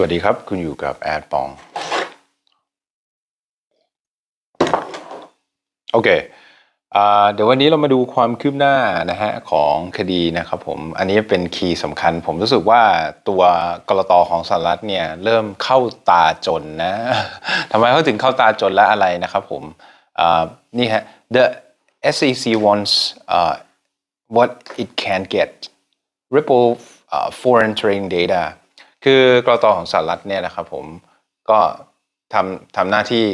วัสดีครับ คุณอยู่กับแอดปอง โอเคเดี๋ยววันนี้เรามาดูความคืบหน้านะฮะของคดีนะครับผมอันนี้เป็นคีย์สำคัญ ผมรู้สึกว่าตัวกรตของสหรัฐเนี่ยเริ่มเข้าตาจนนะทำไมเขาถึงเข้าตาจนและอะไรนะครับผมนี่ฮะ the SEC wants uh, what it can get Ripple uh, foreign trading data คือกรตของสหรัฐเนี่ยนะครับผมก็ทำทำหน้าที่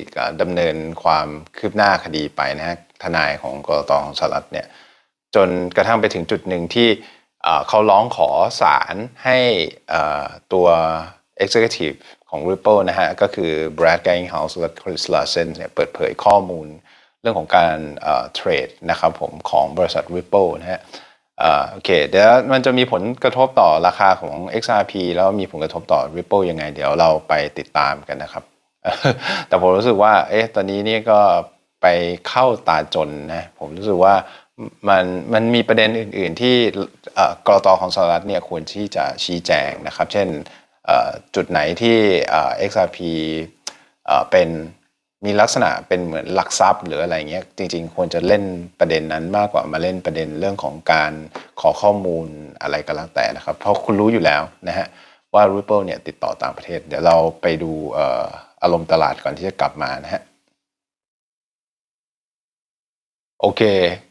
ดำเนินความคืบหน้าคดีไปนะฮะทนายของกรตของสหรัฐเนี่ยจนกระทั่งไปถึงจุดหนึ่งที่เขาร้องขอศาลให้เอ่อตัว Executive ของ Ripple นะฮะก็คือ Brad Garlinghouse และ Chris Larsen เนี่ยเปิดเผยข้อมูลเรื่องของการเทรดนะครับผมของบริษัท Ripple นะฮะ โอเคเดี๋ยวมันจะมีผลกระทบต่อราคาของ XRP แล้วมีผลกระทบต่อ Ripple ยังไง เดี๋ยวเราไปติดตามกันนะครับ แต่ผมรู้สึกว่า เอ๊ะตอนนี้นี่ก็ไปเข้าตาจนนะ ผมรู้สึกว่ามันมันมีประเด็นอื่น ๆ ที่เอ่อกรตของสหรัฐเนี่ยควรที่จะชี้แจงนะครับ เช่นเอ่อจุดไหนที่เอ่อ XRP เอ่อเป็น มีลักษณะเป็นเหมือนหลักทรัพย์หรืออะไรเงี้ยจริง ๆ ควรจะเล่นประเด็นนั้นมากกว่ามาเล่นประเด็นเรื่องของการขอข้อมูลอะไรก็แล้วแต่นะครับ เพราะคุณรู้อยู่แล้วนะฮะว่า Ripple เนี่ยติดต่อต่างประเทศ เดี๋ยวเราไปดูอออารมณ์ตลาดก่อนที่จะกลับมานะฮะโอเค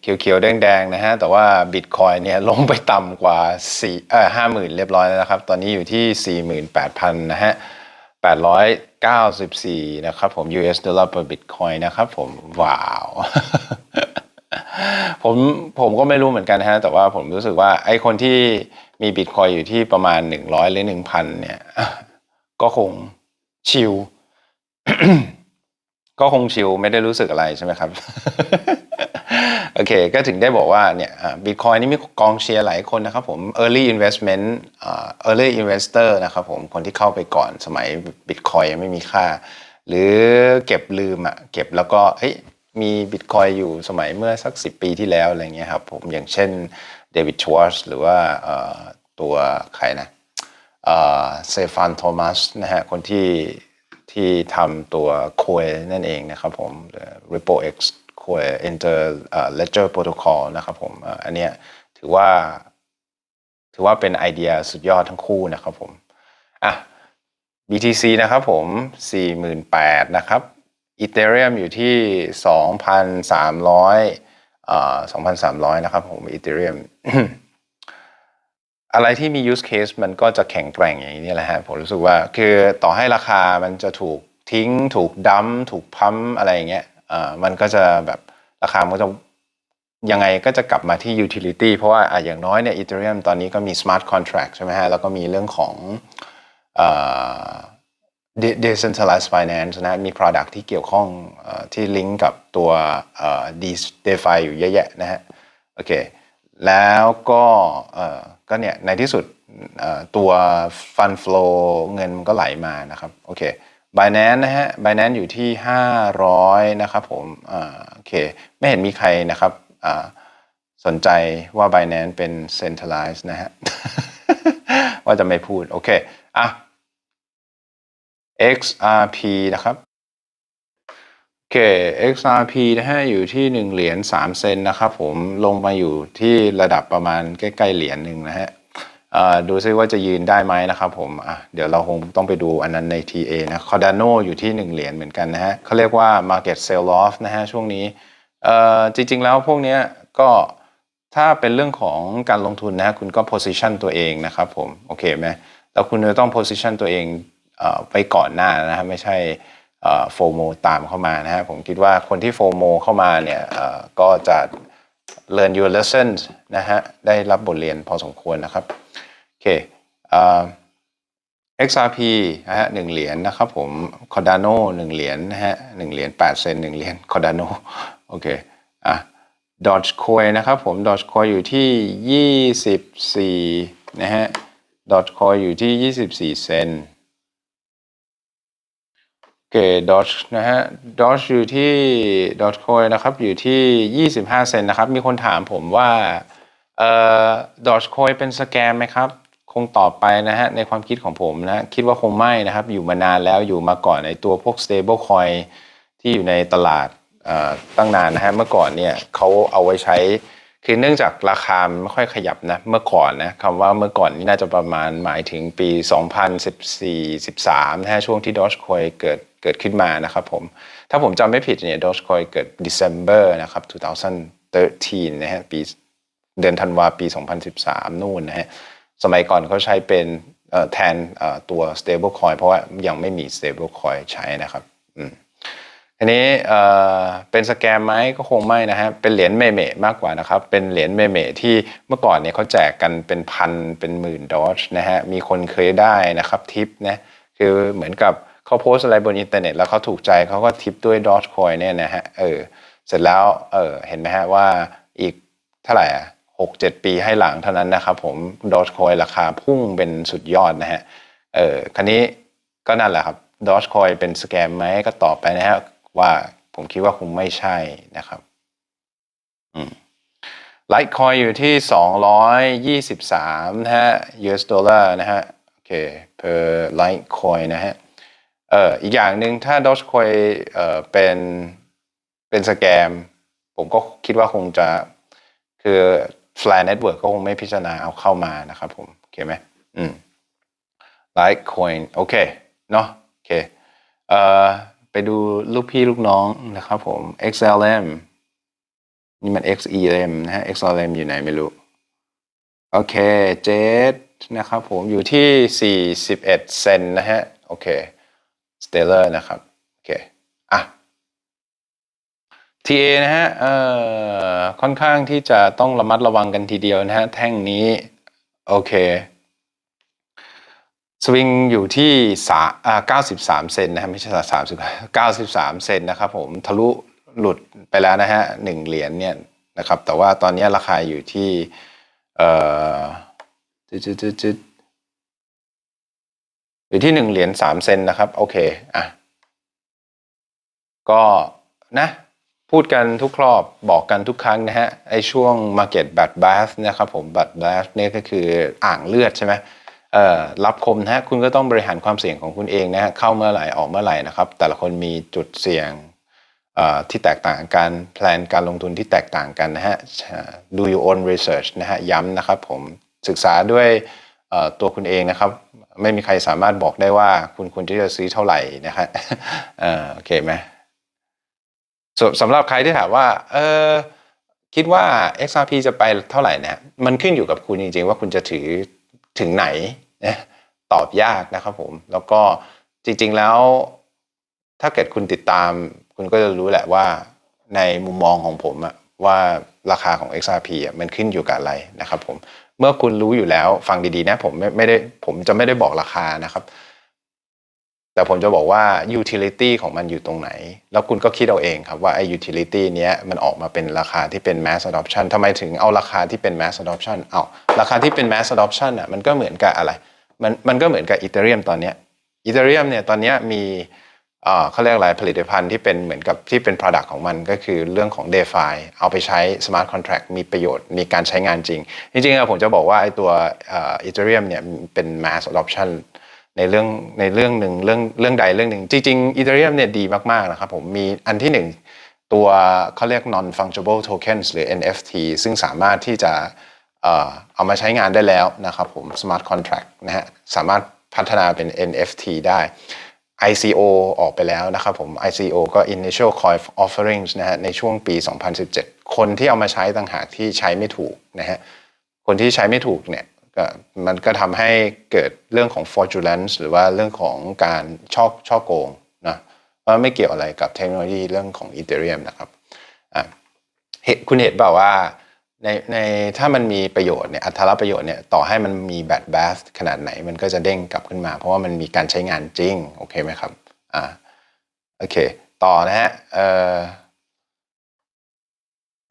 เขียวๆแดงๆนะฮะแต่ว่าบิตคอยเนี่ยลงไปต่ำกว่า4เอ่อ50,000เรียบร้อยแล้วนะครับ ตอนนี้อยู่ที่ 48,000นะฮะ 894 นะครับผม US dollar per bitcoin นะครับผม ว้าว ผมผมก็ไม่รู้เหมือนกันนะฮะ แต่ว่าผมรู้สึกว่าไอ้คนที่มีบิตคอยอยู่ที่ประมาณ 100 หรือ 1,000 เนี่ย ก็คงชิลก็คงชิลไม่ได้รู้สึกอะไรใช่ไหมครับ โอเค ก็ถึงได้บอกว่าเนี่ยบิตคอยนี่มีกองเชียร์หลายคนนะครับผม early investment อ่า early investor นะครับผม คนที่เข้าไปก่อนสมัยบิตคอยยังไม่มีค่า หรือเก็บลืมอะเก็บแล้วก็เฮ้ยมีบิตคอยอยู่สมัยเมื่อสัก 10 ปีที่แล้วอะไรเงี้ยครับผมอย่างเช่นเดวิดชวอร์ชหรือว่าตัวใครนะเซฟานโทมัสนะฮะคนที่ที่ทำตัว c o i นั่นเองนะครับผม Ripple X c o i Inter Ledger Protocol นะครับผมอันเนี้ยถือว่า ถือว่าเป็นไอเดียสุดยอดทั้งคู่นะครับผมอะ BTC นะครับผม 48,000นะครับ Ethereum อยู่ที่ 2,300อ่า2,300 นะครับผม Ethereum อะไรที่มี use case มันก็จะแข็งแกร่งอย่างนี้แหละฮะผมรู้สึกว่าคือต่อให้ราคามันจะถูกทิ้ง ถูกดัมถูกพัมอะไรอย่างเงี้ย มันก็จะแบบราคามันก็จะยังไงก็จะกลับมาที่ utility เพราะว่าอะอย่างน้อยเนี่ย Ethereum ตอนนี้ก็มี smart contract ใช่ไหมฮะ แล้วก็มีเรื่องของ decentralized finance นะ มี product ที่เกี่ยวข้องอที่ลิงก์กับตัวเอ่อ De- DeFi อยู่เยอะแยะนะฮะ โอเค แล้วก็ก็เนี่ย ในที่สุดตัว fund flow เงินมันก็ไหลมานะครับ โอเค Binance นะฮะ Binance อยู่ที่ 500 นะครับผมอ่าโอเค ไม่เห็นมีใครนะครับอ่าสนใจว่า Binance เป็น centralized นะฮะ ว่าจะไม่พูด โอเค อะ XRP นะครับโอเค XRP นะฮะอยู่ที่ 1 เหรียญ3เซนนะครับผมลงมาอยู่ที่ระดับประมาณใกล้ ๆ เหรียญหนึ่งนะฮะ ดูซิว่าจะยืนได้ไหมนะครับผมอะเดี๋ยวเราคงต้องไปดูอันนั้นใน TA นะ Cardano อยู่ที่ 1 เหรียญเหมือนกันนะฮะเขาเรียกว่า market sell off นะฮะช่วงนี้เอ่อจริง ๆ แล้วพวกนี้ก็ถ้าเป็นเรื่องของการลงทุนนะฮะคุณก็ position ตัวเองนะครับผมโอเคไหมแล้วคุณจะต้อง position ตัวเองไปก่อนหน้านะฮะไม่ใช่โฟโมตามเข้ามานะฮะผมคิดว่าคนที่โฟโมเข้ามาเนี่ยก็จะ learn your lessons นะฮะได้รับบทเรียนพอสมควรนะครับ เคเอ่อ XRP นะฮะหนึ่งเหรียญนะครับผม Cardano หนึ่งเหรียญนะฮะหนึ่งเหรียญแปดเซนหนึ่งเหรียญ Cardano โอเค อะ Dogecoin นะครับผม Dogecoin อยู่ที่ยี่สิบสี่นะฮะ Dogecoin อยู่ที่ยี่สิบสี่เซนโอเคดอ g นะฮะดอ g อยู่ที่ดอ g คอยนะครับ อยู่ที่25เซนนะครับ มีคนถามผมว่า เอ่อดอ g คอยเป็นสแกมไหมครับ คงตอบไปนะฮะในความคิดของผมนะคิดว่าคงไม่นะครับ อยู่มานานแล้วอยู่มาก่อนในตัวพวก stable coin ที่อยู่ในตลาดตั้งนานนะฮะเมื่อก่อนเนี่ยเขาเอาไว้ใช้คือเนื่องจากราคามไม่ค่อยขยับนะเมื่อก่อนนะคำว่าเมื่อก่อนนี่น่าจะประมาณหมายถึงปี 2014-13นะฮะช่วงที่ Dogecoin เกิดเกิดขึ้นมานะครับผมถ้าผมจำไม่ผิดเนี่ย Dogecoin เกิด December นะครับ2013นะฮะปีเดือนธันวาปี 2013 นู่นนะฮะ สมัยก่อนเขาใช้เป็นแทนตัว stable coin เพราะว่ายังไม่มี stable coin ใช้นะครับอืมทีนี้เป็นสแกมไหมก็คงไม่นะฮะเป็นเหรียญเมเมมากกว่านะครับ เป็นเหรียญเมเมที่เมื่อก่อนเนี่ยเขาแจกกันเป็นพันเป็นหมื่นดอชนะฮะมีคนเคยได้นะครับทิปนะคือเหมือนกับเขาโพสอะไรบนอินเทอร์เน็ต แล้วเขาถูกใจเขาก็ทิปด้วยดอชคอยเนี่ยนะฮะเออเสร็จแล้วเออเห็นไหมฮะว่าอีกเท่าไหร่อะ หกเจ็ดปีให้หลังเท่านั้นนะครับผมดอชคอยราคาพุ่งเป็นสุดยอดนะฮะเออคันนี้ก็นั่นแหละครับดอชคอยเป็นสแกมไหมก็ตอบไปนะฮะว่าผมคิดว่าคงไม่ใช่นะครับไลท์คอยอยู่ที่ 223 นะฮะ US ดอลลาร์นะฮะ โอเค per Litecoin นะฮะ เอ่ออีกอย่างหนึ่งถ้า Dogecoin เอ่อเป็นเป็นสแกม ผมก็คิดว่าคงจะคือ Flare Network ก็คงไม่พิจารณาเอาเข้ามานะครับผมโอเคไหมอืม Litecoin โอเคเนาะโอเคเอ่อไปดูลูกพี่ลูกน้องนะครับผม XLM นี่มัน XEM นะฮะ XLM อยู่ไหนไม่รู้ โอเคเจนะครับผมอยู่ที่ 41 เซนนะฮะ โอเค Stellar นะครับ โอเค อะ TA นะฮะเอ่อค่อนข้างที่จะต้องระมัดระวังกันทีเดียวนะฮะ แท่งนี้ โอเค สวิงอยู่ที่สาอ่า93 เซนนะฮะ ไม่ใช่สามสิบ93เซนนะครับผมทะลุหลุดไปแล้วนะฮะหนึ่งเหรียญเนี่ยนะครับ แต่ว่าตอนนี้ราคาอยู่ที่ เอ่อจุดจุดจุดจุดอยู่ที่หนึ่งเหรียญสามเซนนะครับ โอเค อะ ก็นะ พูดกันทุกครอบบอกกันทุกครั้งนะฮะไอช่วง Market b a d b a t h นะครับผม b a d b a t h เนี่ยก็คืออ่างเลือดใช่ไหมเอ่อรับคมนะฮะคุณก็ต้องบริหารความเสี่ยงของคุณเองนะฮะเข้าเมื่อไหร่ออกเมื่อไหร่นะครับ แต่ละคนมีจุดเสี่ยงอ่อที่แตกต่างกันแพลนการลงทุนที่แตกต่างกันนะฮะดู your own research นะฮะย้ำนะครับผมศึกษาด้วยตัวคุณเองนะครับ ไม่มีใครสามารถบอกได้ว่าคุณควรที่จะซื้อเท่าไหร่นะฮะเออโอเคไหม สสำหรับใครที่ถามว่าเออคิดว่า XRP จะไปเท่าไหร่นี่ยมันขึ้นอยู่กับคุณจริงๆ ว่าคุณจะถือถึงไหนนะตอบยากนะครับผม แล้วก็จริงๆแล้วถ้าเกิดคุณติดตาม คุณก็จะรู้แหละว่าในมุมมองของผมอะว่าราคาของ XRP อะมันขึ้นอยู่กับอะไรนะครับผมเมื่อคุณรู้อยู่แล้วฟังดีๆนะผมไม่ไม่ได้ผมจะไม่ได้บอกราคานะครับ แต่ผมจะบอกว่า utility ของมันอยู่ตรงไหน แล้วคุณก็คิดเอาเองครับว่าไอ้ utility เนี้ยมันออกมาเป็นราคาที่เป็น mass adoption ทำไมถึงเอาราคาที่เป็น mass adoption เอาราคาที่เป็น mass adoption อะมันก็เหมือนกับอะไร มันมันก็เหมือนกับ Ethereum ตอนเนี้ย Ethereum เนี่ยตอนเนี้ยมีเอ่อเขาเรียกอะไรผลิตภัณฑ์ที่เป็นเหมือนกับที่เป็น product ของมันก็คือเรื่องของ DeFi เอาไปใช้ smart contract มีประโยชน์มีการใช้งานจริง จริงๆผมจะบอกว่าไอ้ตัวอ่อ Ethereum เนี่ยเป็น mass adoption ในเรื่องในเรื่องหนึ่งเรื่องเรื่องใดเรื่องหนึ่งจริงๆ Ethereum เนี่ยดีมากๆนะครับผมมีอันที่หนึ่งตัวเขาเรียก non fungible tokens หรือ NFT ซึ่งสามารถที่จะเอามาใช้งานได้แล้วนะครับผม smart contract นะฮะสามารถพัฒนาเป็น NFT ได้ ICO ออกไปแล้วนะครับผม ICO ก็ Initial Coin Offerings นะฮะในช่วงปี 2017 คนที่เอามาใช้ต่างหากที่ใช้ไม่ถูกนะฮะคนที่ใช้ไม่ถูกเนี่ย มันก็ทำให้เกิดเรื่องของ fraudulence หรือว่าเรื่องของการช่อช่อโกงนะว่าไม่เกี่ยวอะไรกับเทคโนโลยีเรื่องของ Ethereum นะครับเคุณเห็นเปล่าว่าในในถ้ามันมีประโยชน์เนี่ยอัตราประโยชน์เนี่ยต่อให้มันมีแบตแบสขนาดไหนมันก็จะเด้งกลับขึ้นมา เพราะว่ามันมีการใช้งานจริง โอเคไหมครับอ่าโอเค ต่อนะฮะ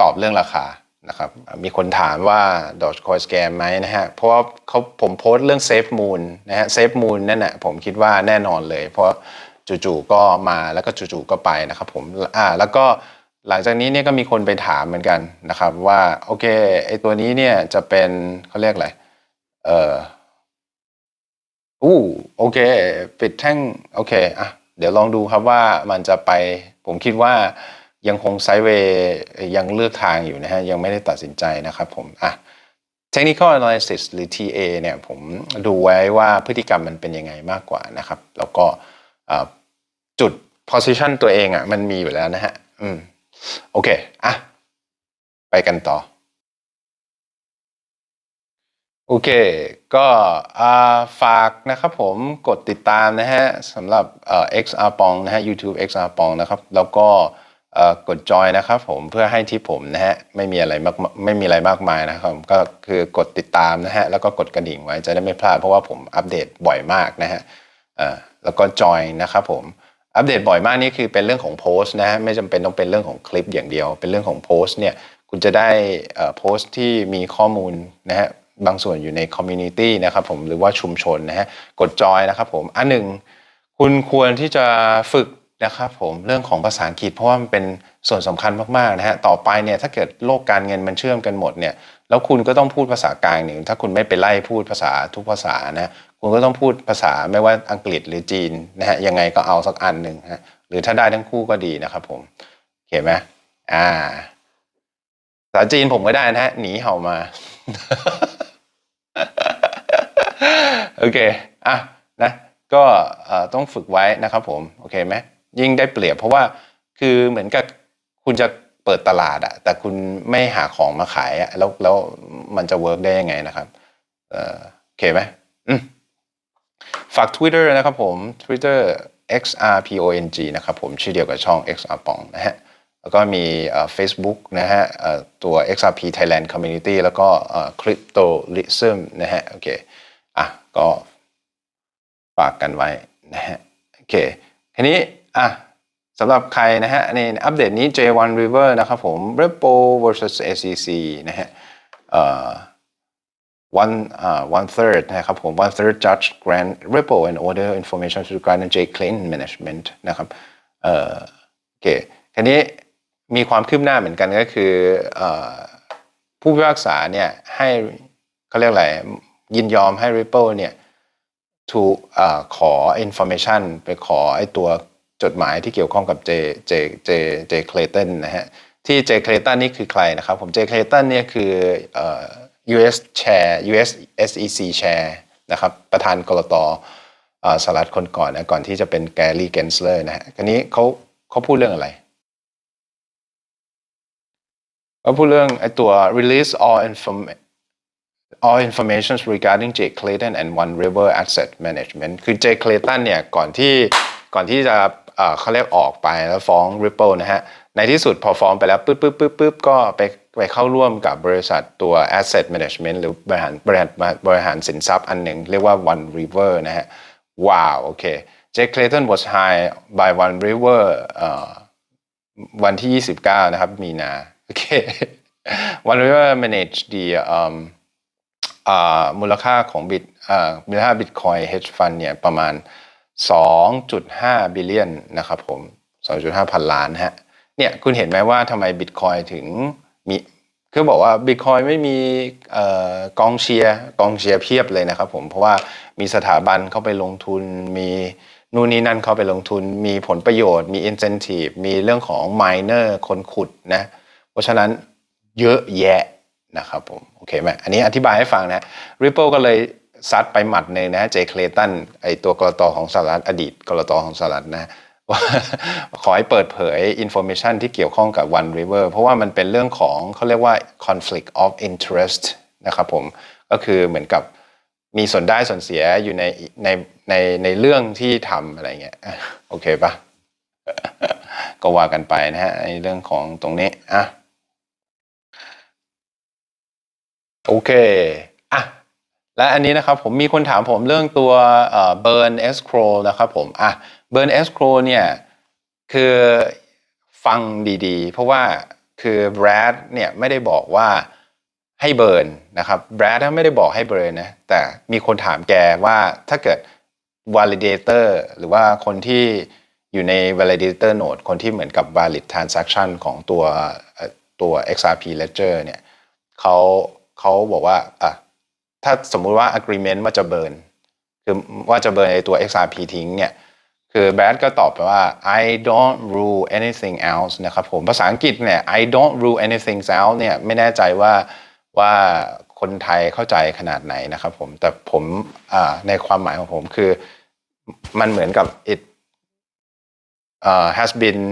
ตอบเรื่องราคา นะครับมีคนถามว่า Dogecoin scam ไหมนะฮะเพราะว่าเขาผมโพสต์เรื่อง Safe Moon นะฮะ Safe Moon นั่นแหะผมคิดว่าแน่นอนเลย เพราะจู่ๆก็มาแล้วก็จู่ๆก็ไปนะครับผมอ่าแล้วก็หลังจากนี้เนี่ยก็มีคนไปถามเหมือนกันนะครับว่าโอเคไอตัวนี้เนี่ยจะเป็นเขาเรียกอะไรเอออู้โอเค ปิดแท่งโอเคอะเดี๋ยวลองดูครับว่ามันจะไปผมคิดว่า ยังคงไซด์เวย์ยังเลือกทางอยู่นะฮะยังไม่ได้ตัดสินใจนะครับผมอะ technical analysis หรือ TA เนี่ยผมดูไว้ว่าพฤติกรรมมันเป็นยังไงมากกว่านะครับ แล้วก็จุด position ตัวเองอะมันมีอยู่แล้วนะฮะอืมโอเคอะไปกันต่อ โอเค ก็ฝากนะครับผมกดติดตามนะฮะสำหรับ XR ปองนะฮะ YouTube XR ปองนะครับ แล้วก็ กดจอยนะครับผมเพื่อให้ที่ผมนะฮะไม่มีอะไรมากไม่มีอะไรมากมายนะครับก็คือกดติดตามนะฮะแล้วก็กดกระดิ่งไว้จะได้ไม่พลาดเพราะว่าผมอัปเดตบ่อยมากนะฮะแล้วก็จอยนะครับผมอัปเดตบ่อยมากนี่คือเป็นเรื่องของโพสต์นะฮะไม่จำเป็นต้องเป็นเรื่องของคลิปอย่างเดียว เป็นเรื่องของโพสต์เนี่ยคุณจะได้โพสต์ที่มีข้อมูลนะฮะบางส่วนอยู่ในคอมมูนิตี้นะครับผมหรือว่าชุมชนนะฮะกดจอยนะครับผมอันหนึ่งคุณควรที่จะฝึก นะครับผมเรื่องของภาษาอังกฤษเพราะว่ามันเป็นส่วนสำคัญมากๆนะฮะต่อไปเนี่ยถ้าเกิดโลกการเงินมันเชื่อมกันหมดเนี่ยแล้วคุณก็ต้องพูดภาษากลางหนึ่งถ้าคุณไม่ไปไล่พูดภาษาทุกภาษานะคุณก็ต้องพูดภาษาไม่ว่าอังกฤษหรือจีนนะฮะยังไงก็เอาสักอันหนึ่งฮะหรือถ้าได้ทั้งคู่ก็ดีนะครับผมโอเคไหมอ่าภาษาจีนผมก็ได้นะฮะหนีเห่ามาโอเคอะนะก็ต้องฝึกไว้นะครับผม โอเคไหม ยิ่งได้เปรียบเพราะว่าคือเหมือนกับคุณจะเปิดตลาดอะแต่คุณไม่หาของมาขายอะแล้วแล้วมันจะเวิร์กได้ยังไงนะครับเออโอเคไหมมฝาก Twitter นะครับผม Twitter xrpong นะครับผมชื่อเดียวกับช่อง xr ปองนะฮะแล้วก็มีเอ่อ Facebook นะฮะตัว XRP Thailand Community แล้วก็ Cryptolism นะฮะโอเคอะก็ฝากกันไว้นะฮะโอเคทีนี้ อะสำหรับใครนะฮะในอัปเดตนี้ J1 River นะครับผม Repo versus SEC นะฮะเอ่อ one uh, one third นะครับผม one third judge grant Ripple and order information to grant J Clayton management นะครับเอ่อโอเคทีนี้มีความคืบหน้าเหมือนกันก็คือเอ่อผู้พิพากษาเนี่ยให้เขาเรียกอะไรยินยอมให้ Ripple เนี่ยถูกขอ information ไปขอไอ้ตัว จดหมายที่เกี่ยวข้องกับ J J J J Clayton นนะฮะที่ J Clayton นี่คือใครนะครับผม J Clayton เนี่ยคือเอ่อ US Chair US SEC Chair นะครับประธานกรตอ่อสหรัฐคนก่อนนะก่อนที่จะเป็นแกรี่เกนสเลอร์นะฮะคันนี้เขาเขาพูดเรื่องอะไรเขาพูดเรื่องไอตัว release all inform all information regarding J Clayton and One River Asset Management คือ J Clayton เนี่ยก่อนที่ก่อนที่จะ เขาเรียกออกไปแล้วฟ้อง Ripple นะฮะ ในที่สุดพอฟ้องไปแล้วปึ๊บปึ๊บปึ๊บปึ๊บก็ไปไปเข้าร่วมกับบริษัทตัว asset management หรือบริหารบริหารบริหารสินทรัพย์อันหนึ่ง เรียกว่า One River นะฮะ ว้าว โอเค Jay Clayton was hired by One River วันที่ 29 นะครับ มีนา โอเค One River manage the um มูลค่าของบิตมูลค่าบิตคอย hedge fund เนี่ยประมาณ 2.5 บิลเลียนนะครับผม 2.5 พันล้านฮะ เนี่ยคุณเห็นไหมว่าทำไมบิตคอยถึงมีคือบอกว่าบิตคอยไม่มีออกองเชียร์กองเชียร์เพียบเลยนะครับผมเพราะว่ามีสถาบันเข้าไปลงทุน มีนู่นนี่นั่นเข้าไปลงทุน มีผลประโยชน์ มี incentive มีเรื่องของ miner คนขุดนะ เพราะฉะนั้นเยอะแยะนะครับผมโอเคไหมอันนี้อธิบายให้ฟังนะ Ripple ก็เลย ซัดไปหมัดหนึ่งนะเจคลตันไอตัวกรตของสหรัฐอดีตกรตของสหรัฐนะว่าขอให้เปิดเผย information ที่เกี่ยวข้องกับ One River เพราะว่ามันเป็นเรื่องของเขาเรียกว่า conflict of interest นะครับผมก็คือเหมือนกับมีส่วนได้ส่วนเสียอยู่ในในในในเรื่องที่ทำอะไรเงี้ยโอเคปะก็ว่ากันไปนะฮะในเรื่องของตรงนี้อะโอเคอะ และอันนี้นะครับผมมีคนถามผมเรื่องตัวเอ่อ burn escrow นะครับผมอะ burn escrow เนี่ยคือฟังดีๆ เพราะว่าคือ Brad เนี่ยไม่ได้บอกว่าให้เบิร์นนะครับ Brad ไม่ได้บอกให้เบิร์นนะแต่มีคนถามแกว่าถ้าเกิด validator หรือว่าคนที่อยู่ใน validator node คนที่เหมือนกับ valid transaction ของตัวเอ่อตัว XRP ledger เนี่ยเขาเขาบอกว่าอะ ถ้าสมมุติว่า agreement ว่าจะเบิร์นคือว่าจะเบิร์นไอตัว XRP ทิ้งเนี่ยคือแบดก็ตอบไปว่า I don't rule anything else นะครับผมภาษาอังกฤษเนี่ย I don't rule anything else เนี่ยไม่แน่ใจว่าว่าคนไทยเข้าใจขนาดไหนนะครับผมแต่ผมในความหมายของผมคือมันเหมือนกับ it uh, has been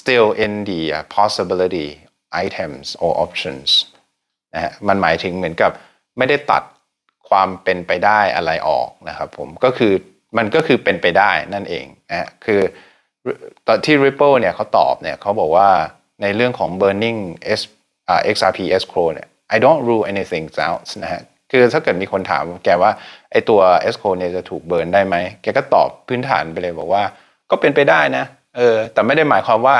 still in the possibility items or options นะฮะมันหมายถึงเหมือนกับไม่ได้ตัด ความเป็นไปได้อะไรออกนะครับผมก็คือมันก็คือเป็นไปได้นั่นเองนะคือตอนที่ Ripple เนี่ยเขาตอบเนี่ยเขาบอกว่าในเรื่องของ burning S XRP escrow เนี่ย I don't rule anything out นะฮะคือถ้าเกิดมีคนถามแกว่าไอตัว escrow เนี่ยจะถูกเบิร์นได้ไหม แกก็ตอบพื้นฐานไปเลยบอกว่าก็เป็นไปได้นะเออแต่ไม่ได้หมายความว่า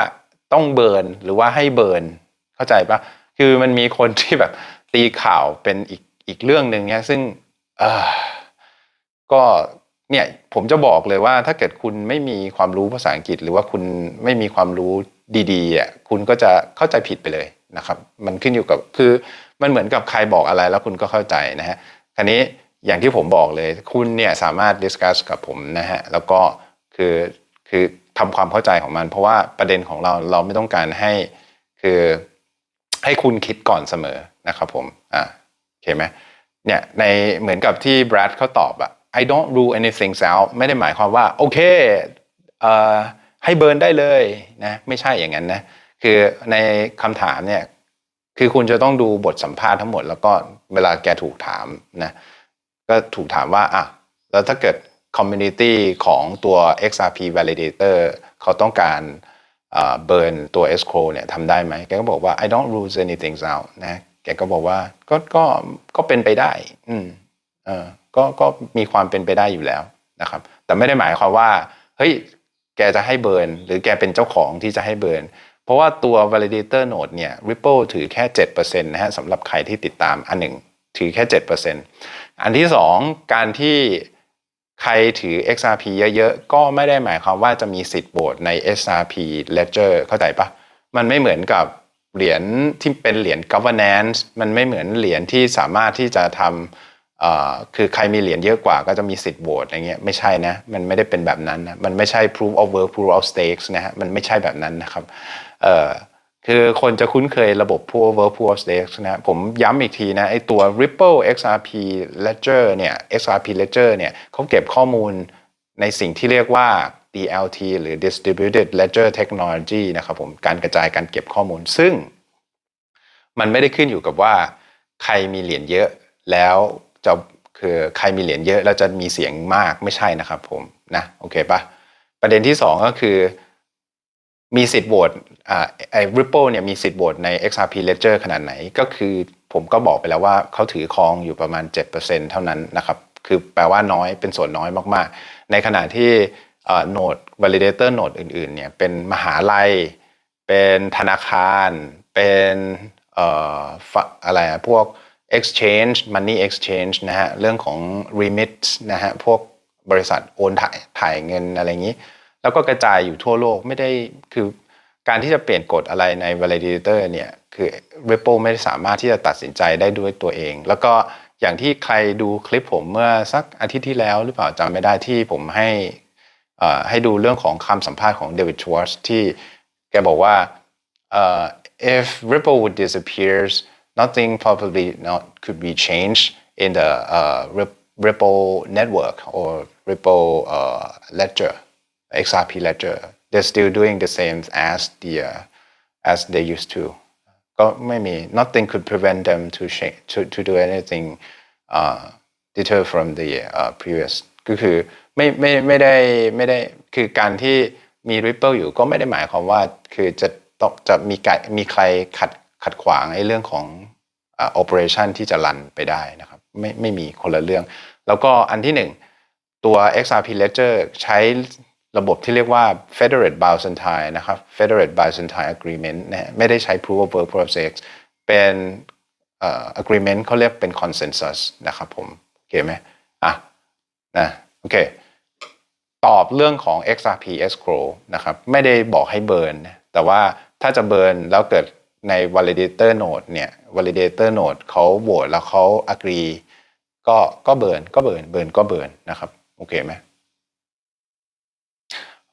ต้องเบิร์นหรือว่าให้เบิร์นเข้าใจปะคือมันมีคนที่แบบตีข่าวเป็นอีก อีกเรื่องหนึ่งเนี่ยซึ่งก็เนี่ยผมจะบอกเลยว่าถ้าเกิดคุณไม่มีความรู้ภาษาอังกฤษ หรือว่าคุณไม่มีความรู้ดีๆอะคุณก็จะเข้าใจผิดไปเลยนะครับ มันขึ้นอยู่กับคือมันเหมือนกับใครบอกอะไรแล้วคุณก็เข้าใจนะฮะทีนี้อย่างที่ผมบอกเลย คุณเนี่ยสามารถดิสคัสกับผมนะฮะแล้วก็คือคือทำความเข้าใจของมัน เพราะว่าประเด็นของเราเราไม่ต้องการให้คือให้คุณคิดก่อนเสมอนะครับผมอ่า โอเคไหมเนี่ยในเหมือนกับที่แบรดเขาตอบอะ I don't rule anything out ไม่ได้หมายความว่า โอเคเอ่อให้เบิร์นได้เลยนะไม่ใช่อย่างนั้นนะคือในคำถามเนี่ยคือคุณจะต้องดูบทสัมภาษณ์ทั้งหมด แล้วก็เวลาแกถูกถามนะก็ถูกถามว่าอะแล้วถ้าเกิดคอมมูนิตี้ของตัว XRP validator เขาต้องการเบิร์นตัว escrow เนี่ยทำได้ไหมแกก็บอกว่า I don't rule anything out นะ แกก็บอกว่าก็ก็ก็เป็นไปได้ อืมเออก็ก็มีความเป็นไปได้อยู่แล้วนะครับ แต่ไม่ได้หมายความว่าเฮ้ยแกจะให้เบิร์นหรือแกเป็นเจ้าของที่จะให้เบิร์นเพราะว่าตัว validator node เนี่ย Ripple ถือแค่ 7%นะฮะสำหรับใครที่ติดตามอันหนึ่งถือแค่ 7%อันที่สองการที่ใครถือ XRP เยอะๆ ก็ไม่ได้หมายความว่าจะมีสิทธิ์โหวตใน XRP Ledger เข้าใจปะมันไม่เหมือนกับ เหรียญที่เป็นเหรียญ governance มันไม่เหมือนเหรียญที่สามารถที่จะทำคือใครมีเหรียญเยอะกว่าก็จะมีสิทธิ์โหวตอะไรเงี้ยไม่ใช่นะ มันไม่ได้เป็นแบบนั้นนะมันไม่ใช่ proof of work proof of stakes นะฮะมันไม่ใช่แบบนั้นนะครับคือคนจะคุ้นเคยระบบ proof of work proof of stakes นะผมย้ำอีกทีนะไอตัว Ripple XRP Ledger เนี่ย XRP Ledger เนี่ยเขาเก็บข้อมูลในสิ่งที่เรียกว่า DLT หรือ Distributed Ledger Technology นะครับผมการกระจายการเก็บข้อมูล ซึ่ง มันไม่ได้ขึ้นอยู่กับว่า ใครมีเหรียญเยอะแล้วจะคือใครมีเหรียญเยอะแล้วจะมีเสียงมากไม่ใช่นะครับผมนะโอเคปะประเด็นที่สองก็คือ มีสิทธิ์โหวตอ่าไอ้ Ripple เนี่ยมีสิทธิ์โหวตใน XRP Ledger ขนาดไหนก็คือผมก็บอกไปแล้วว่าเขาถือครองอยู่ประมาณ 7%เท่านั้นนะครับ คือแปลว่าน้อยเป็นส่วนน้อยมากๆ ในขณะที่ โนด validator โนดอื่นๆเนี่ยเป็นมหาลัย เป็นธนาคาร เป็นอะไรพวก exchange money exchange นะฮะเรื่องของ remit นะฮะพวกบริษัทโอนถ่ายถ่ายเงินอะไรอย่างนี้ แล้วก็กระจายอยู่ทั่วโลกไม่ได้คือการที่จะเปลี่ยนกฎอะไรใน validator เนี่ยคือ Ripple ไม่สามารถที่จะตัดสินใจได้ด้วยตัวเอง แล้วก็อย่างที่ใครดูคลิปผมเมื่อสักอาทิตย์ที่แล้วหรือเปล่าจำไม่ได้ที่ผมให้ ให้ดูเรื่องของคำสัมภาษณ์ของเดวิดชวอร์ที่แกบอกว่า if Ripple would disappears nothing probably not could be changed in the uh, Ripple network or Ripple uh, ledger XRP ledger they're still doing the same as the uh, as they used to ก็ไม่มี nothing could prevent them to change to to do anything uh, deter from the uh, previous ก็คือ ไม่ไม่ไม่ได้ไม่ได้คือการที่มี Ripple อยู่ก็ไม่ได้หมายความว่าคือจะต้องจะมีกมีใครขัดขัดขวางไอ้เรื่องของ operation ที่จะรันไปได้นะครับไม่ไม่มีคนละเรื่อง แล้วก็อันที่หนึ่งตัว XRP Ledger ใช้ระบบที่เรียกว่า Federate Byzantine นะครับ Federate Byzantine Agreement นะไม่ได้ใช้ Proof of Work Process เป็น agreement เขาเรียกเป็น consensus นะครับผมโอเคไหมอะนะโอเค ตอบเรื่องของ XRP escrow นะครับไม่ได้บอกให้เบิร์นแต่ว่าถ้าจะเบิร์นแล้วเกิดใน validator node เนี่ย validator node เขาโหวตแล้วเขา agree ก็ก็เบิร์นก็เบิร์นเบิร์นก็เบิร์นนะครับโอเคไหม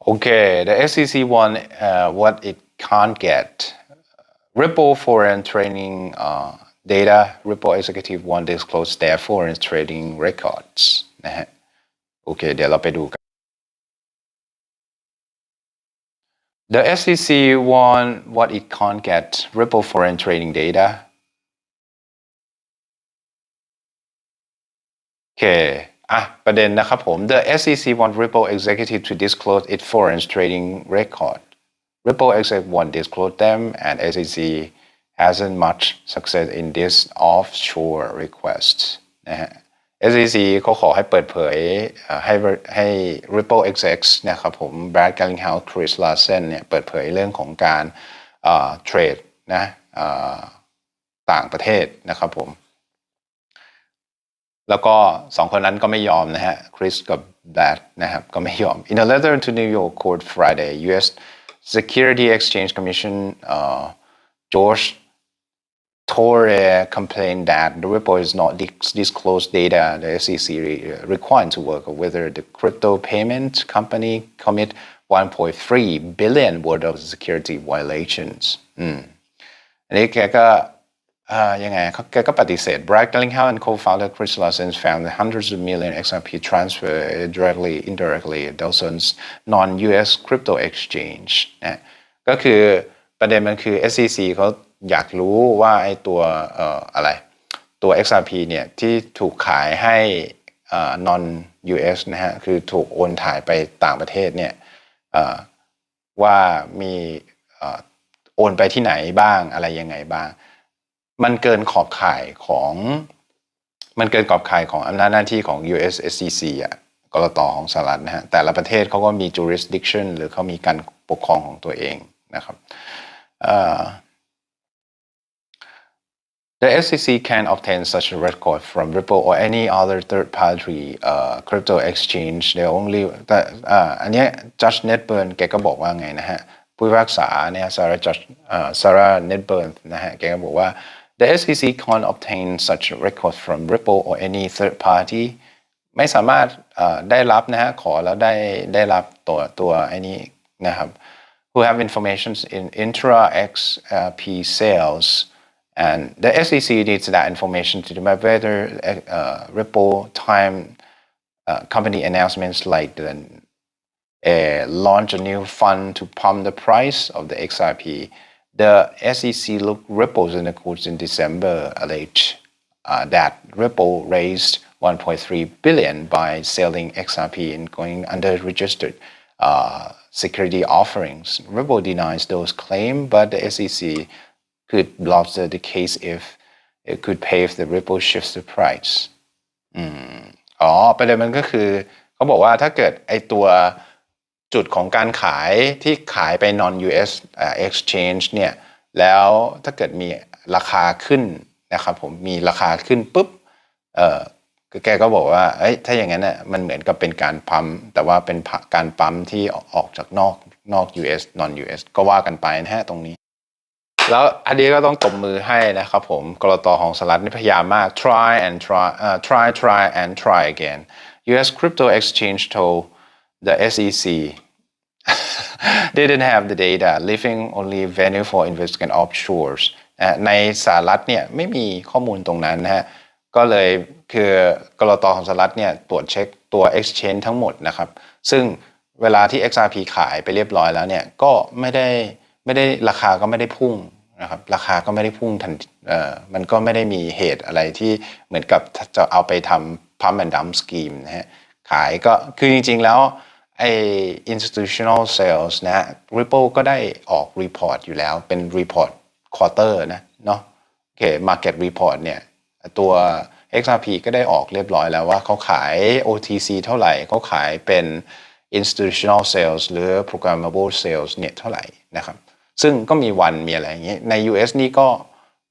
Okay, the SEC won uh, what it can't get. Ripple foreign trading uh, data. Ripple executive won't disclose their foreign trading records นะฮะโอเค เดี๋ยวเราไปดูกัน The SEC won what it can't get. Ripple foreign trading data. โอเค อ่ะ ประเด็นนะครับผม The SEC want Ripple executive to disclose its foreign trading record. Ripple exec won't disclose them, and SEC hasn't much success in this offshore request นะฮะ SEC เขาขอให้เปิดเผยให้ให้ Ripple execs นะครับผม Brad Garlinghouse Chris Larsen เนี่ยเปิดเผยเรื่องของการเทรดนะต่างประเทศนะครับผม แล้วก็สองคนนั้นก็ไม่ยอมนะฮะคริสกับแบดนะครับก็ไม่ยอม In a letter to New York court Friday U.S. Security Exchange Commission uh, George Torre complained that the Ripple is not dis- disclosed data the SEC re- required to work whether the crypto payment company commit 1.3 billion worth of security violations อืมอันนี้แกก็ อ่ายังไงเขาแกก็ปฏิเสธ Brad Garlinghouse and co-founder Chris Larsen found that hundreds of million XRP transfer directly indirectly dozens non-US crypto exchange นะก็คือประเด็นมันคือ SEC เขา อยากรู้ว่าไอ้ตัวออะไรตัว XRP เนี่ยที่ถูกขายให้อ่า non US นะฮะคือถูกโอนถ่ายไปต่างประเทศเนี่ยว่ามีโอนไปที่ไหนบ้างอะไรยังไงบ้าง มันเกินขอบข่ายของมันเกินขอบข่ายของอำนาจหน้าที่ของ US SEC อะกรตของสหรัฐนะฮะแต่ละประเทศเขาก็มี jurisdiction หรือเขามีการปกครองของตัวเองนะครับ The SEC can obtain such a record from Ripple or any other third-party uh, crypto exchange. They only แต่อ่าอันนี้ Judge Netburn แกก็บอกว่าไงนะฮะผู้พิพากษาเนี่ย Sarah Judge อ่า Sarah Netburn นะฮะแกก็บอกว่า The SEC can't obtain such record from Ripple or any third party ไม่สามารถได้รับนะฮะขอแล้วได้ได้รับตัวตัวไอ้นี้นะครับ who have information in intra XRP sales and the SEC needs that information to determine whether uh, Ripple time uh, company announcements like the uh, launch a new fund to pump the price of the XRP. The SEC looked Ripple's in the courts in December alleged uh, that Ripple raised 1.3 billion by selling XRP and going under registered uh, security offerings. Ripple denies those claims, but the SEC could block the, the case if it could pay if the Ripple shifts the price อืมอ๋อประเด็นมันก็คือเขาบอกว่าถ้าเกิดไอตัวจุดของการขายที่ขายไป non US อ่า exchange เนี่ยแล้วถ้าเกิดมีราคาขึ้นนะครับผมมีราคาขึ้นปุ๊บเออแกก็บอกว่าเอ้ยถ้าอย่างนั้นน่ะมันเหมือนกับเป็นการปั๊มแต่ว่าเป็นการปั๊มที่ออกจากนอกนอก US non US ก็ว่ากันไปนะฮะตรงนี้ แล้วอันนี้ก็ต้องตบมือให้นะครับผมกรตของสหรัฐนี่พยายามมาก try and try uh, try try and try again U.S. crypto exchange told the SEC didn't have the data leaving only venue for investment offshores ในสหรัฐเนี่ยไม่มีข้อมูลตรงนั้นนะฮะก็เลยคือกรตของสหรัฐเนี่ยตรวจเช็คตัว exchange ทั้งหมดนะครับ ซึ่งเวลาที่ XRP ขายไปเรียบร้อยแล้วเนี่ยก็ไม่ได้ไม่ได้ราคาก็ไม่ได้พุ่ง นะครับราคาก็ไม่ได้พุ่งทันมันก็ไม่ได้มีเหตุอะไรที่เหมือนกับจะเอาไปทำ pump and dump scheme นะฮะขายก็คือจริง ๆ แล้วไอ้ institutional sales นะฮะ Ripple ก็ได้ออก report อยู่แล้วเป็น report quarter นะเนาะโอเค market report เนี่ยตัว XRP ก็ได้ออกเรียบร้อยแล้วว่าเขาขาย OTC เท่าไหร่เขาขายเป็น institutional sales หรือ programmable sales เนี่ยเท่าไหร่นะครับ ซึ่งก็มีวันมีอะไรอย่างเงี้ยใน US นี่ก็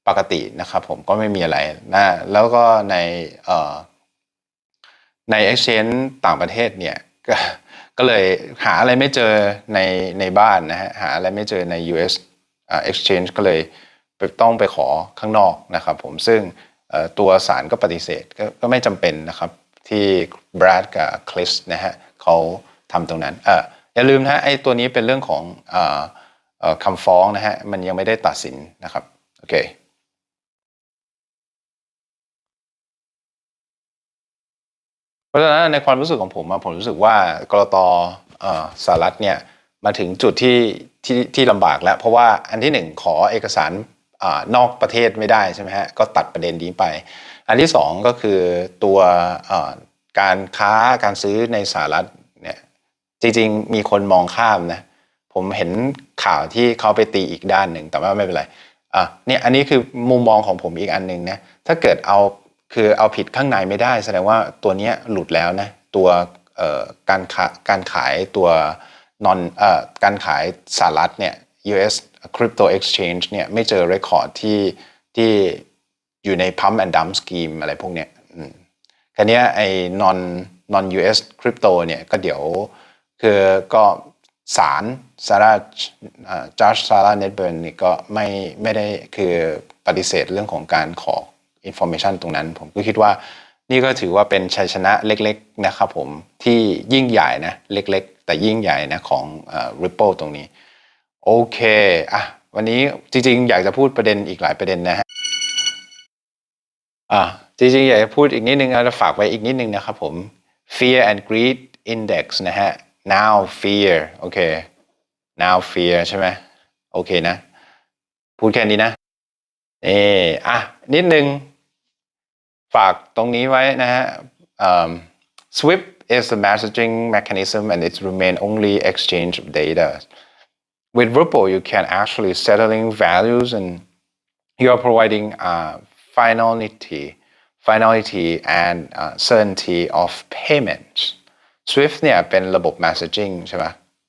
ปกตินะครับผมก็ไม่มีอะไรนะแล้วก็ในเอ่อใน exchange ต่างประเทศเนี่ยก็ก็เลยหาอะไรไม่เจอในในบ้านนะฮะหาอะไรไม่เจอใน US อ exchange ก็เลยต้องไปขอข้างนอกนะครับผมซึ่งตัวศาลก็ปฏิเสธกก็ไม่จำเป็นนะครับที่บรัดกับคลิสนะฮะเขาทำตรงนั้นเอออย่าลืมนะไอ้ตัวนี้เป็นเรื่องของอ คำฟ้องนะฮะมันยังไม่ได้ตัดสินนะครับโอเคเพราะฉะนั้นในความรู้สึกของผมผมรู้สึกว่ากรตอสหรัฐเนี่ยมาถึงจุดที่ที่ที่ลำบากแล้ว เพราะว่าอันที่หนึ่งขอเอกสารอนอกประเทศไม่ได้ใช่ไหมฮะก็ตัดประเด็นนี้ไป อันที่สองก็คือตัวการค้าการซื้อในสหรัฐเนี่ยจริงๆ มีคนมองข้ามนะ ผมเห็นข่าวที่เขาไปตีอีกด้านหนึ่งแต่ว่าไม่เป็นไรอะเนี่ยอันนี้คือมุมมองของผมอีกอันหนึ่งนะถ้าเกิดเอาคือเอาผิดข้างในไม่ได้ แสดงว่าตัวเนี้ยหลุดแล้วนะตัวการขาการขายตัวนอนอ่อการขายสหรัฐเนี่ย US Crypto Exchange เนี่ยไม่เจอเรคคอร์ดที่ที่อยู่ใน Pump and Dump Scheme อะไรพวกเนี้ยอืมคันนี้ไอ้ non non US crypto เนี่ยก็เดี๋ยวคือก็ ศาลซาร่าจัดซาร่าเน็ตเบิร์นนี่ก็ไม่ไม่ได้คือปฏิเสธเรื่องของการขอ information ตรงนั้น ผมก็คิดว่านี่ก็ถือว่าเป็นชัยชนะเล็กๆนะครับผมที่ยิ่งใหญ่นะเล็กๆ แต่ยิ่งใหญ่นะของ Ripple ตรงนี้ โอเคอะวันนี้จริงๆ อยากจะพูดประเด็นอีกหลายประเด็นนะฮะอ่าจริงๆ อยากจะพูดอีกนิดนึงนะฝากไว้อีกนิดนึงนะครับผม fear and greed index นะฮะ now fear โอเค now fear ใช่ไหมโอเคนะ พูดแค่นี้นะเอออ่ะ นิดนึง ฝากตรงนี้ไว้นะฮะอืม Swift is the messaging mechanism and it remain only exchange of data with Ripple, you can actually settling values and you are providing uh, finality, finality and uh, certainty of payment. Swift เนี่ยเป็นระบบ messaging ใช่ไหม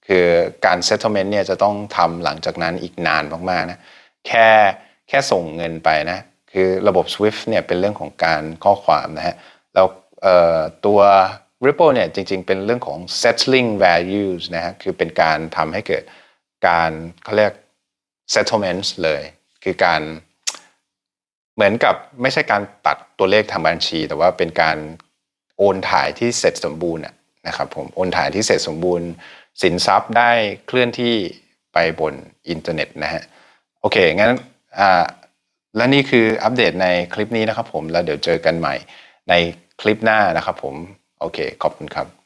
คือการ settlement เนี่ยจะต้องทำหลังจากนั้นอีกนานมากๆนะแค่แค่ส่งเงินไปนะคือระบบ Swift เนี่ยเป็นเรื่องของการข้อความนะฮะแล้วตัว Ripple เนี่ยจริงๆ เป็นเรื่องของ settling values นะฮะคือเป็นการทำให้เกิดการเขาเรียก settlements เลย คือการเหมือนกับไม่ใช่การตัดตัวเลขทางบัญชี แต่ว่าเป็นการโอนถ่ายที่เสร็จสมบูรณ์อะ นะครับผมโอนถ่ายที่เสร็จสมบูรณ์ สินทรัพย์ได้เคลื่อนที่ไปบนอินเทอร์เน็ตนะฮะโอเคงั้นอ่าและนี่คืออัปเดตในคลิปนี้นะครับผมแล้วเดี๋ยวเจอกันใหม่ในคลิปหน้านะครับผม โอเค ขอบคุณครับ